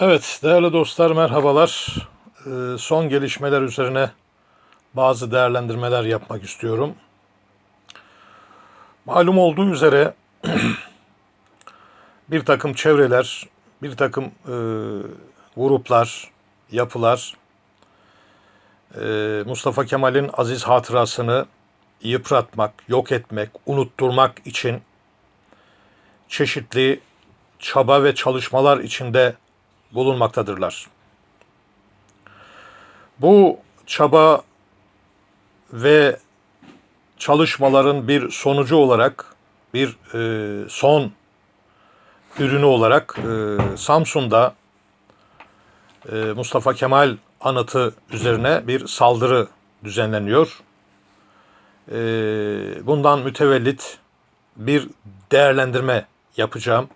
Evet değerli dostlar merhabalar. Ee, son gelişmeler üzerine bazı değerlendirmeler yapmak istiyorum. Malum olduğu üzere bir takım çevreler, bir takım e, gruplar, yapılar e, Mustafa Kemal'in aziz hatırasını yıpratmak, yok etmek, unutturmak için çeşitli çaba ve çalışmalar içinde bulunmaktadırlar. Bu çaba ve çalışmaların bir sonucu olarak, bir e, son ürünü olarak e, Samsun'da e, Mustafa Kemal anıtı üzerine bir saldırı düzenleniyor. E, bundan mütevellit bir değerlendirme yapacağım.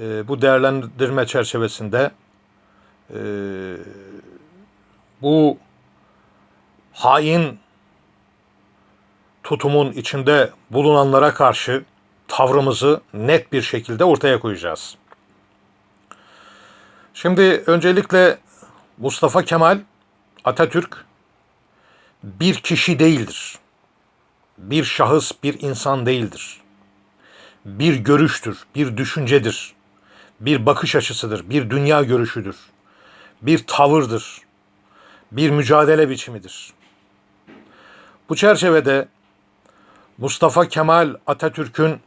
E, bu değerlendirme çerçevesinde e, bu hain tutumun içinde bulunanlara karşı tavrımızı net bir şekilde ortaya koyacağız. Şimdi öncelikle Mustafa Kemal Atatürk bir kişi değildir. Bir şahıs, bir insan değildir. Bir görüştür, bir düşüncedir bir bakış açısıdır, bir dünya görüşüdür, bir tavırdır, bir mücadele biçimidir. Bu çerçevede Mustafa Kemal Atatürk'ün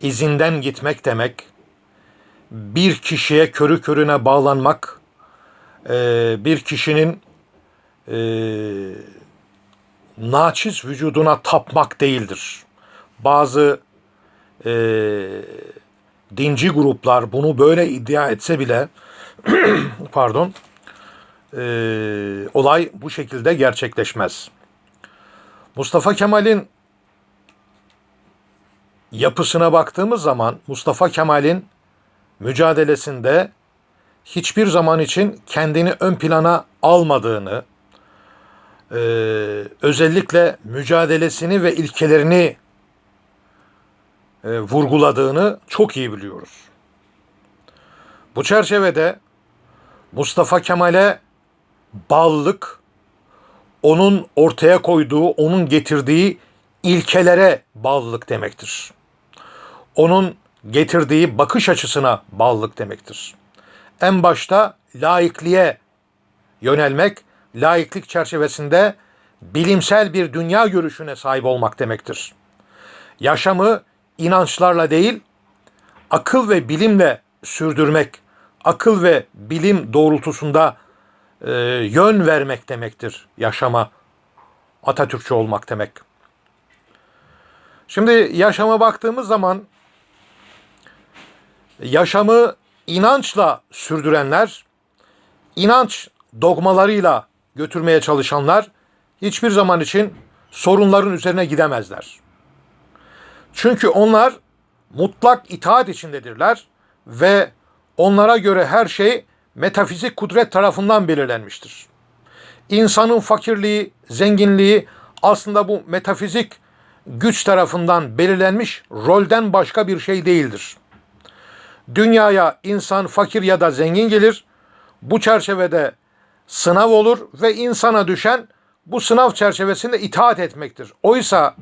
izinden gitmek demek, bir kişiye körü körüne bağlanmak, bir kişinin naçiz vücuduna tapmak değildir. Bazı dinci gruplar bunu böyle iddia etse bile pardon e, olay bu şekilde gerçekleşmez. Mustafa Kemal'in yapısına baktığımız zaman Mustafa Kemal'in mücadelesinde hiçbir zaman için kendini ön plana almadığını, e, özellikle mücadelesini ve ilkelerini e, vurguladığını çok iyi biliyoruz. Bu çerçevede Mustafa Kemal'e bağlılık, onun ortaya koyduğu, onun getirdiği ilkelere bağlılık demektir. Onun getirdiği bakış açısına bağlılık demektir. En başta laikliğe yönelmek, laiklik çerçevesinde bilimsel bir dünya görüşüne sahip olmak demektir. Yaşamı inançlarla değil, akıl ve bilimle sürdürmek, akıl ve bilim doğrultusunda e, yön vermek demektir yaşama. Atatürkçü olmak demek. Şimdi yaşama baktığımız zaman yaşamı inançla sürdürenler, inanç dogmalarıyla götürmeye çalışanlar hiçbir zaman için sorunların üzerine gidemezler. Çünkü onlar mutlak itaat içindedirler ve onlara göre her şey metafizik kudret tarafından belirlenmiştir. İnsanın fakirliği, zenginliği aslında bu metafizik güç tarafından belirlenmiş rolden başka bir şey değildir. Dünyaya insan fakir ya da zengin gelir. Bu çerçevede sınav olur ve insana düşen bu sınav çerçevesinde itaat etmektir. Oysa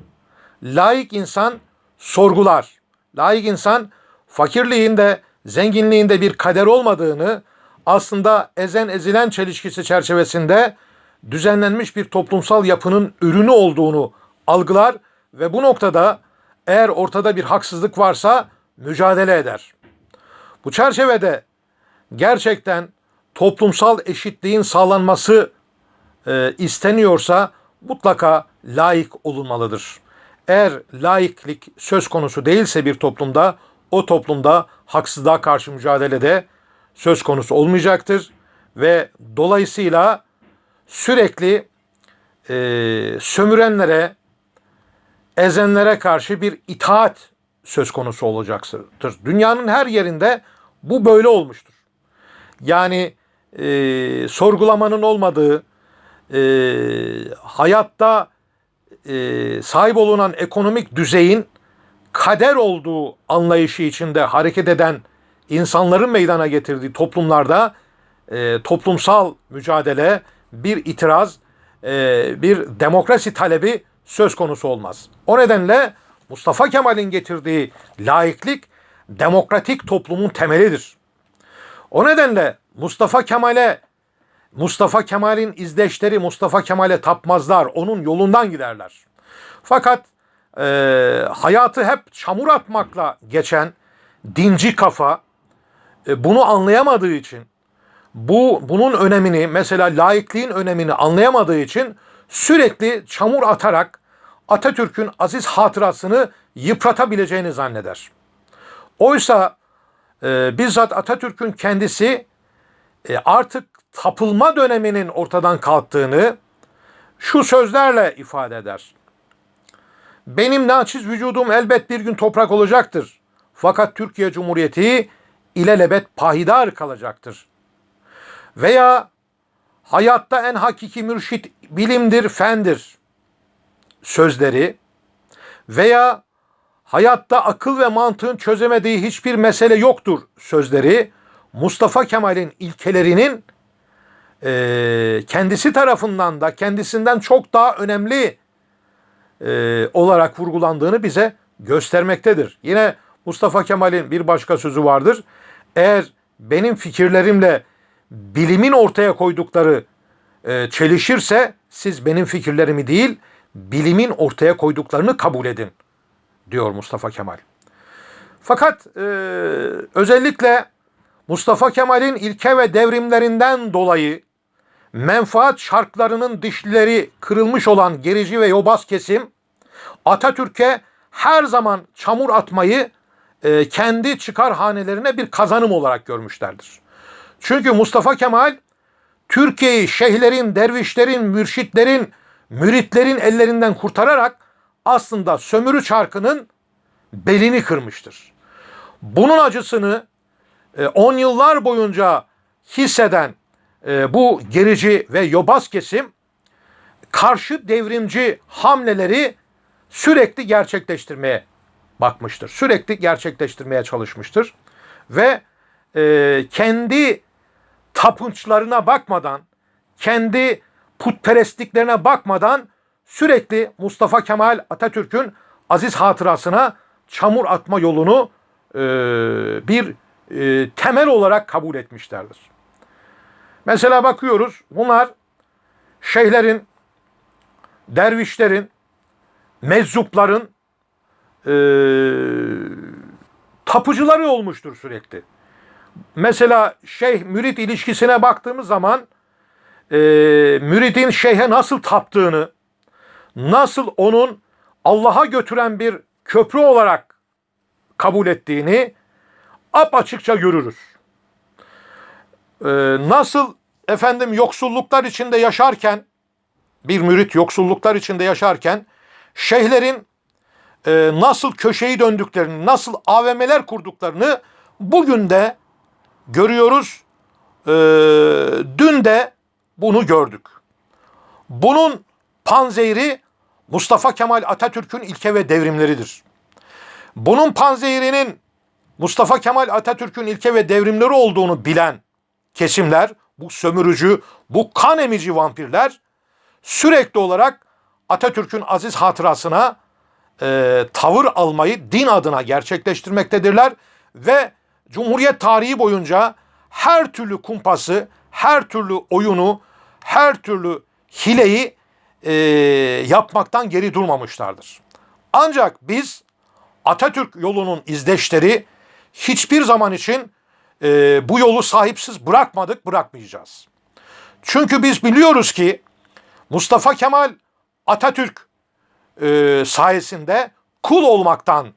laik insan sorgular. Layık insan fakirliğinde, zenginliğinde bir kader olmadığını aslında ezen ezilen çelişkisi çerçevesinde düzenlenmiş bir toplumsal yapının ürünü olduğunu algılar ve bu noktada eğer ortada bir haksızlık varsa mücadele eder. Bu çerçevede gerçekten toplumsal eşitliğin sağlanması e, isteniyorsa mutlaka layık olunmalıdır. Eğer laiklik söz konusu değilse bir toplumda o toplumda haksızlığa karşı mücadelede söz konusu olmayacaktır ve dolayısıyla sürekli e, sömürenlere, ezenlere karşı bir itaat söz konusu olacaktır. Dünyanın her yerinde bu böyle olmuştur. Yani e, sorgulamanın olmadığı, e, hayatta e, sahip olunan ekonomik düzeyin kader olduğu anlayışı içinde hareket eden insanların meydana getirdiği toplumlarda e, toplumsal mücadele, bir itiraz, e, bir demokrasi talebi söz konusu olmaz. O nedenle Mustafa Kemal'in getirdiği laiklik demokratik toplumun temelidir. O nedenle Mustafa Kemal'e Mustafa Kemal'in izdeşleri Mustafa Kemal'e tapmazlar. Onun yolundan giderler. Fakat e, hayatı hep çamur atmakla geçen dinci kafa e, bunu anlayamadığı için bu bunun önemini mesela laikliğin önemini anlayamadığı için sürekli çamur atarak Atatürk'ün aziz hatırasını yıpratabileceğini zanneder. Oysa e, bizzat Atatürk'ün kendisi e, artık tapılma döneminin ortadan kalktığını şu sözlerle ifade eder. Benim naçiz vücudum elbet bir gün toprak olacaktır. Fakat Türkiye Cumhuriyeti ilelebet pahidar kalacaktır. Veya hayatta en hakiki mürşit bilimdir, fendir sözleri veya hayatta akıl ve mantığın çözemediği hiçbir mesele yoktur sözleri Mustafa Kemal'in ilkelerinin e, kendisi tarafından da kendisinden çok daha önemli e, olarak vurgulandığını bize göstermektedir. Yine Mustafa Kemal'in bir başka sözü vardır. Eğer benim fikirlerimle bilimin ortaya koydukları e, çelişirse siz benim fikirlerimi değil bilimin ortaya koyduklarını kabul edin diyor Mustafa Kemal. Fakat e, özellikle Mustafa Kemal'in ilke ve devrimlerinden dolayı menfaat şarklarının dişlileri kırılmış olan gerici ve yobaz kesim Atatürk'e her zaman çamur atmayı e, kendi çıkar hanelerine bir kazanım olarak görmüşlerdir. Çünkü Mustafa Kemal Türkiye'yi şeyhlerin, dervişlerin, mürşitlerin, müritlerin ellerinden kurtararak aslında sömürü çarkının belini kırmıştır. Bunun acısını 10 e, yıllar boyunca hisseden e, bu gerici ve yobaz kesim karşı devrimci hamleleri sürekli gerçekleştirmeye bakmıştır. Sürekli gerçekleştirmeye çalışmıştır. Ve e, kendi tapınçlarına bakmadan, kendi putperestliklerine bakmadan sürekli Mustafa Kemal Atatürk'ün aziz hatırasına çamur atma yolunu e, bir e, temel olarak kabul etmişlerdir. Mesela bakıyoruz bunlar şeyhlerin, dervişlerin, mezzupların e, tapıcıları olmuştur sürekli. Mesela şeyh mürit ilişkisine baktığımız zaman e, müridin şeyhe nasıl taptığını, nasıl onun Allah'a götüren bir köprü olarak kabul ettiğini apaçıkça görürüz. Ee, nasıl efendim yoksulluklar içinde yaşarken bir mürit yoksulluklar içinde yaşarken şeyhlerin e, nasıl köşeyi döndüklerini, nasıl AVM'ler kurduklarını bugün de görüyoruz. E, dün de bunu gördük. Bunun panzehri Mustafa Kemal Atatürk'ün ilke ve devrimleridir. Bunun panzehirinin Mustafa Kemal Atatürk'ün ilke ve devrimleri olduğunu bilen kesimler, bu sömürücü, bu kan emici vampirler sürekli olarak Atatürk'ün aziz hatırasına e, tavır almayı din adına gerçekleştirmektedirler ve Cumhuriyet tarihi boyunca her türlü kumpası, her türlü oyunu, her türlü hileyi e, yapmaktan geri durmamışlardır. Ancak biz Atatürk yolunun izdeşleri hiçbir zaman için e, bu yolu sahipsiz bırakmadık, bırakmayacağız. Çünkü biz biliyoruz ki Mustafa Kemal Atatürk e, sayesinde kul olmaktan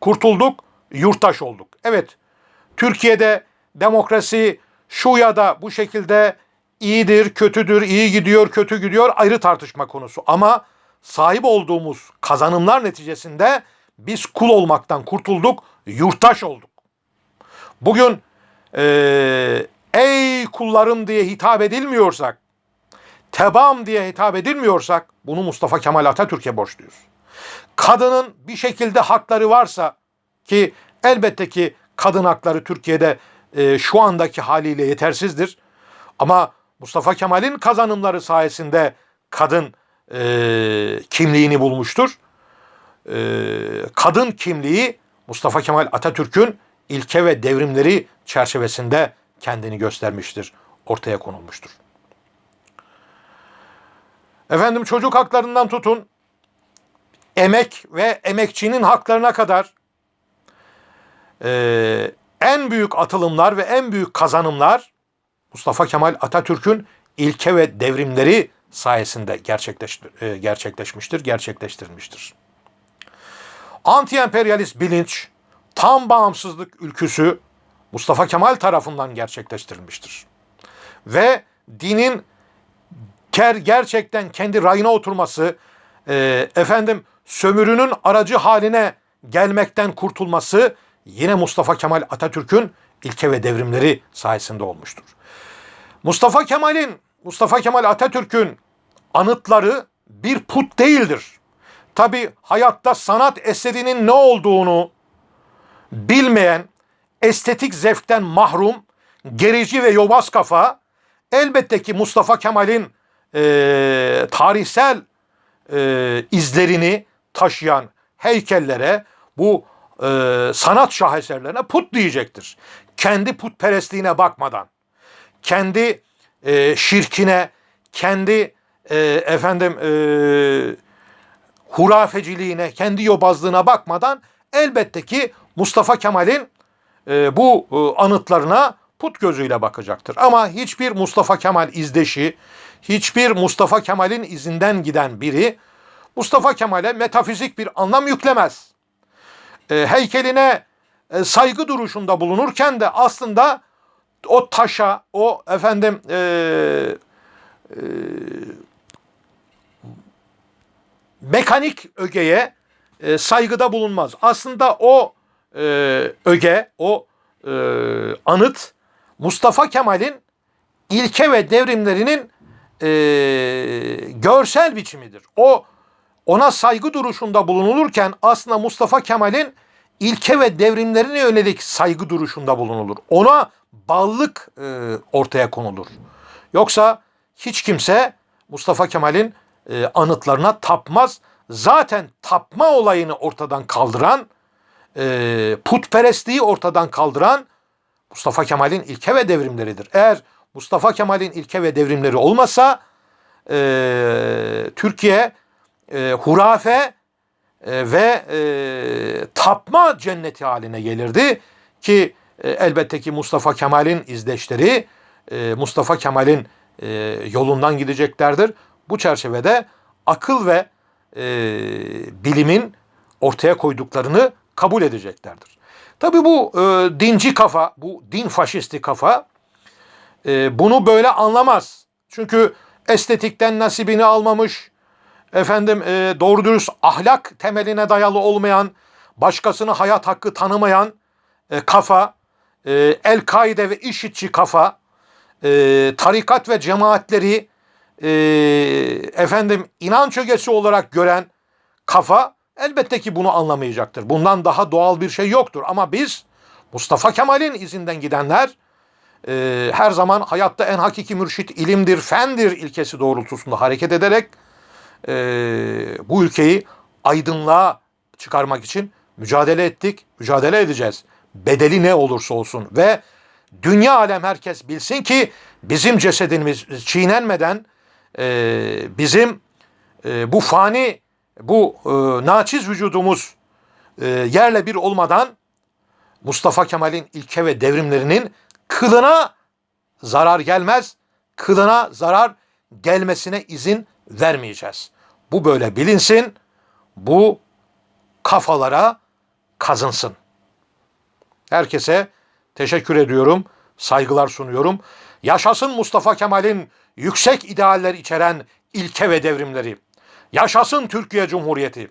kurtulduk, yurttaş olduk. Evet, Türkiye'de demokrasi şu ya da bu şekilde iyidir, kötüdür, iyi gidiyor, kötü gidiyor ayrı tartışma konusu. Ama sahip olduğumuz kazanımlar neticesinde biz kul olmaktan kurtulduk, yurttaş olduk. Bugün e, ey kullarım diye hitap edilmiyorsak, tebam diye hitap edilmiyorsak bunu Mustafa Kemal Atatürk'e borçluyuz. Kadının bir şekilde hakları varsa ki elbette ki kadın hakları Türkiye'de e, şu andaki haliyle yetersizdir. Ama Mustafa Kemal'in kazanımları sayesinde kadın e, kimliğini bulmuştur. E, kadın kimliği Mustafa Kemal Atatürk'ün ilke ve devrimleri çerçevesinde kendini göstermiştir, ortaya konulmuştur. Efendim çocuk haklarından tutun, emek ve emekçinin haklarına kadar e, en büyük atılımlar ve en büyük kazanımlar Mustafa Kemal Atatürk'ün ilke ve devrimleri sayesinde gerçekleş, e, gerçekleşmiştir, gerçekleştirilmiştir. Anti-emperyalist bilinç, tam bağımsızlık ülküsü Mustafa Kemal tarafından gerçekleştirilmiştir. Ve dinin ker gerçekten kendi rayına oturması, e, efendim sömürünün aracı haline gelmekten kurtulması yine Mustafa Kemal Atatürk'ün ilke ve devrimleri sayesinde olmuştur. Mustafa Kemal'in, Mustafa Kemal Atatürk'ün anıtları bir put değildir. Tabi hayatta sanat eserinin ne olduğunu bilmeyen, estetik zevkten mahrum, gerici ve yobaz kafa elbette ki Mustafa Kemal'in e, tarihsel e, izlerini taşıyan heykellere, bu e, sanat şaheserlerine put diyecektir. Kendi putperestliğine bakmadan, kendi e, şirkine, kendi e, efendim e, hurafeciliğine, kendi yobazlığına bakmadan elbette ki Mustafa Kemal'in e, bu e, anıtlarına put gözüyle bakacaktır. Ama hiçbir Mustafa Kemal izdeşi, hiçbir Mustafa Kemal'in izinden giden biri Mustafa Kemal'e metafizik bir anlam yüklemez. E, heykeline e, saygı duruşunda bulunurken de aslında o taşa, o efendim e, e, mekanik ögeye e, saygıda bulunmaz. Aslında o e, öge, o e, anıt Mustafa Kemal'in ilke ve devrimlerinin e, görsel biçimidir. O ona saygı duruşunda bulunulurken aslında Mustafa Kemal'in ilke ve devrimlerine yönelik saygı duruşunda bulunulur. Ona bağlılık e, ortaya konulur. Yoksa hiç kimse Mustafa Kemal'in e, anıtlarına tapmaz. Zaten tapma olayını ortadan kaldıran, e, putperestliği ortadan kaldıran Mustafa Kemal'in ilke ve devrimleridir. Eğer Mustafa Kemal'in ilke ve devrimleri olmasa e, Türkiye e, hurafe e, ve e, tapma cenneti haline gelirdi ki e, elbette ki Mustafa Kemal'in izleşleri e, Mustafa Kemal'in e, yolundan gideceklerdir. Bu çerçevede akıl ve e, bilimin ortaya koyduklarını kabul edeceklerdir. Tabi bu e, dinci kafa, bu din faşisti kafa e, bunu böyle anlamaz. Çünkü estetikten nasibini almamış, efendim e, doğru dürüst ahlak temeline dayalı olmayan, başkasını hayat hakkı tanımayan e, kafa, e, El-Kaide ve IŞİD'çi kafa, e, tarikat ve cemaatleri e, efendim inanç ögesi olarak gören kafa elbette ki bunu anlamayacaktır. Bundan daha doğal bir şey yoktur. Ama biz Mustafa Kemal'in izinden gidenler e, her zaman hayatta en hakiki mürşit ilimdir, fendir ilkesi doğrultusunda hareket ederek e, bu ülkeyi aydınlığa çıkarmak için mücadele ettik, mücadele edeceğiz. Bedeli ne olursa olsun ve dünya alem herkes bilsin ki bizim cesedimiz çiğnenmeden e, bizim e, bu fani, bu e, naçiz vücudumuz e, yerle bir olmadan Mustafa Kemal'in ilke ve devrimlerinin kılına zarar gelmez, kılına zarar gelmesine izin vermeyeceğiz. Bu böyle bilinsin, bu kafalara kazınsın. Herkese teşekkür ediyorum, saygılar sunuyorum. Yaşasın Mustafa Kemal'in yüksek idealler içeren ilke ve devrimleri. Yaşasın Türkiye Cumhuriyeti.